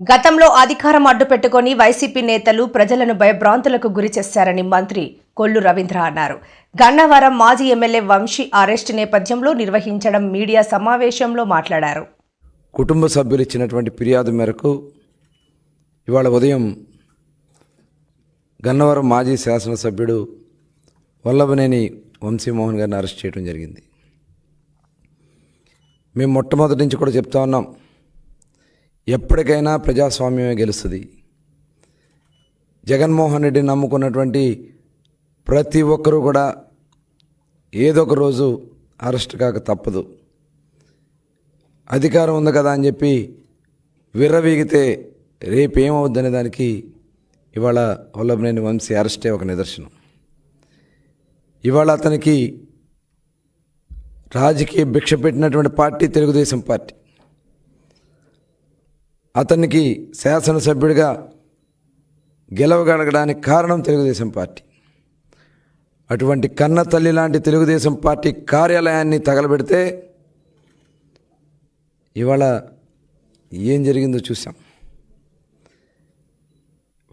గతంలో అధికారం అడ్డుపెట్టుకుని వైసీపీ నేతలు ప్రజలను భయభ్రాంతులకు గురి చేశారని మంత్రి కొల్లు రవీంద్ర అన్నారు. గన్నవరం మాజీ ఎమ్మెల్యే వంశీ అరెస్ట్ నేపథ్యంలో నిర్వహించడం మీడియా సమావేశంలో మాట్లాడారు. కుటుంబ సభ్యులు ఇచ్చినటువంటి ఫిర్యాదు మేరకు ఇవాళ ఉదయం గన్నవరం మాజీ శాసనసభ్యుడు వల్లభనేని వంశీమోహన్ గారిని అరెస్ట్ చేయడం జరిగింది. మేము మొట్టమొదటి నుంచి కూడా చెప్తా ఉన్నాం ఎప్పటికైనా ప్రజాస్వామ్యమే గెలుస్తుంది. జగన్మోహన్ రెడ్డిని నమ్ముకున్నటువంటి ప్రతి ఒక్కరూ కూడా ఏదో ఒక రోజు అరెస్ట్ కాక తప్పదు. అధికారం ఉంది కదా అని చెప్పి విర్రవీగితే రేపేమవుద్దనే దానికి ఇవాళ వల్లభనేని వంశీ అరెస్టే ఒక నిదర్శనం. ఇవాళ అతనికి రాజకీయ భిక్ష పెట్టినటువంటి పార్టీ తెలుగుదేశం పార్టీ. అతనికి శాసనసభ్యుడిగా గెలవగలగడానికి కారణం తెలుగుదేశం పార్టీ. అటువంటి కన్న తల్లి లాంటి తెలుగుదేశం పార్టీ కార్యాలయాన్ని తగలబెడితే ఇవాళ ఏం జరిగిందో చూసాం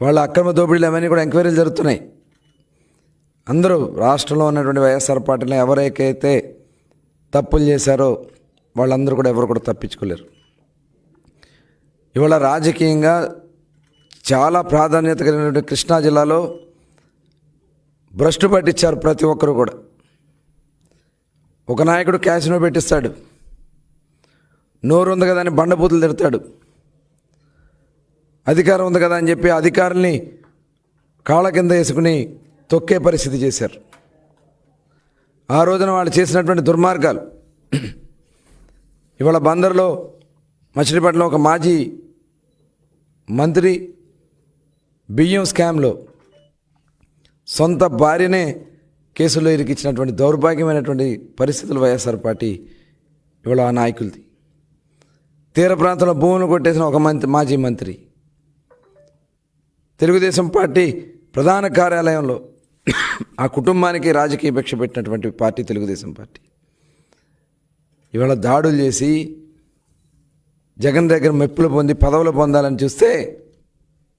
వాళ్ళ అక్రమ దోపిడీలు అవన్నీ కూడా ఎంక్వైరీలు జరుగుతున్నాయి. అందరూ రాష్ట్రంలో ఉన్నటువంటి వైఎస్ఆర్ పార్టీలో ఎవరైతే తప్పులు చేశారో వాళ్ళందరూ కూడా ఎవరు కూడా తప్పించుకోలేరు. ఇవాళ రాజకీయంగా చాలా ప్రాధాన్యత కలిగినటువంటి కృష్ణా జిల్లాలో భ్రష్టు పట్టించారు ప్రతి ఒక్కరు కూడా. ఒక నాయకుడు క్యాసినో పెట్టిస్తాడు. నోరు ఉంది కదా అని బండబూతులు తిడతాడు. అధికారం ఉంది కదా అని చెప్పి అధికారుల్ని కాళ్ళ కింద వేసుకుని తొక్కే పరిస్థితి చేశారు. ఆ రోజున వాళ్ళు చేసినటువంటి దుర్మార్గాలు. ఇవాళ బందర్లో మచిలీపట్నం ఒక మాజీ మంత్రి బియ్యం స్కామ్లో సొంత భార్యనే కేసులో ఇరికిచ్చినటువంటి దౌర్భాగ్యమైనటువంటి పరిస్థితులు వైఎస్ఆర్ పార్టీ ఇవాళ ఆ నాయకులది. తీర ప్రాంతంలో భూములు కొట్టేసిన ఒక మంత్రి మాజీ మంత్రి. తెలుగుదేశం పార్టీ ప్రధాన కార్యాలయంలో ఆ కుటుంబానికి రాజకీయ భిక్ష పెట్టినటువంటి పార్టీ తెలుగుదేశం పార్టీ. ఇవాళ దాడులు చేసి జగన్ దగ్గర మెప్పులు పొంది పదవులు పొందాలని చూస్తే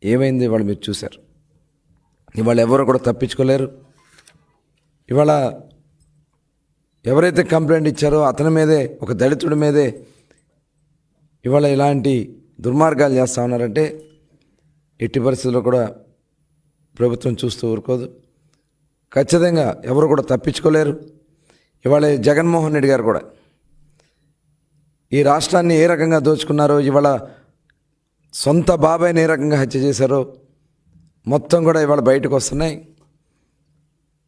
ఏమైంది ఇవాళ మీరు చూశారు. ఇవాళ ఎవరు కూడా తప్పించుకోలేరు. ఇవాళ ఎవరైతే కంప్లైంట్ ఇచ్చారో అతని మీదే ఒక దళితుడి మీదే ఇవాళ ఇలాంటి దుర్మార్గాలు చేస్తూ ఉన్నారంటే ఎట్టి పరిస్థితుల్లో కూడా ప్రభుత్వం చూస్తూ ఊరుకోదు. ఖచ్చితంగా ఎవరు కూడా తప్పించుకోలేరు. ఇవాళ జగన్మోహన్ రెడ్డి గారు కూడా ఈ రాష్ట్రాన్ని ఏ రకంగా దోచుకున్నారో ఇవాళ సొంత బాబాయ్ని ఏ రకంగా హత్య చేశారో మొత్తం కూడా ఇవాళ బయటకు వస్తున్నాయి.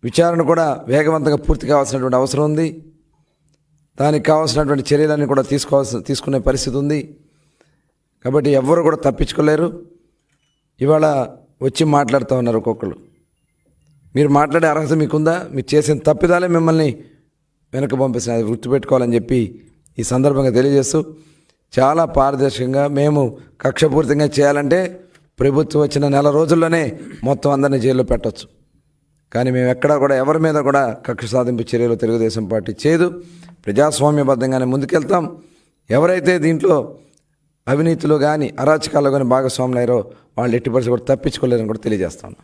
విచారణ కూడా వేగవంతంగా పూర్తి కావాల్సినటువంటి అవసరం ఉంది. దానికి కావాల్సినటువంటి చర్యలన్నీ కూడా తీసుకోవాల్సి తీసుకునే పరిస్థితి ఉంది. కాబట్టి ఎవ్వరు కూడా తప్పించుకోలేరు. ఇవాళ వచ్చి మాట్లాడుతూ ఉన్నారు ఒక్కొక్కరు మీరు మాట్లాడే అర్హత మీకుందా? మీరు చేసిన తప్పిదాలే మిమ్మల్ని వెనక పంపిస్తున్నారు అది గుర్తుపెట్టుకోవాలని చెప్పి ఈ సందర్భంగా తెలియజేస్తూ చాలా పారదర్శకంగా మేము కక్షపూరితంగా చేయాలంటే ప్రభుత్వం వచ్చిన నెల రోజుల్లోనే మొత్తం అందరినీ జైల్లో పెట్టవచ్చు కానీ మేము ఎక్కడా కూడా ఎవరి మీద కూడా కక్ష సాధింపు చర్యలు తెలుగుదేశం పార్టీ చేయదు. ప్రజాస్వామ్యబద్ధంగానే ముందుకెళ్తాం. ఎవరైతే దీంట్లో అవినీతిలో కానీ అరాచకాల్లో కానీ భాగస్వాములు అయ్యారో వాళ్ళు ఎట్టి పరిస్థితి కూడా తప్పించుకోలేరని కూడా తెలియజేస్తాను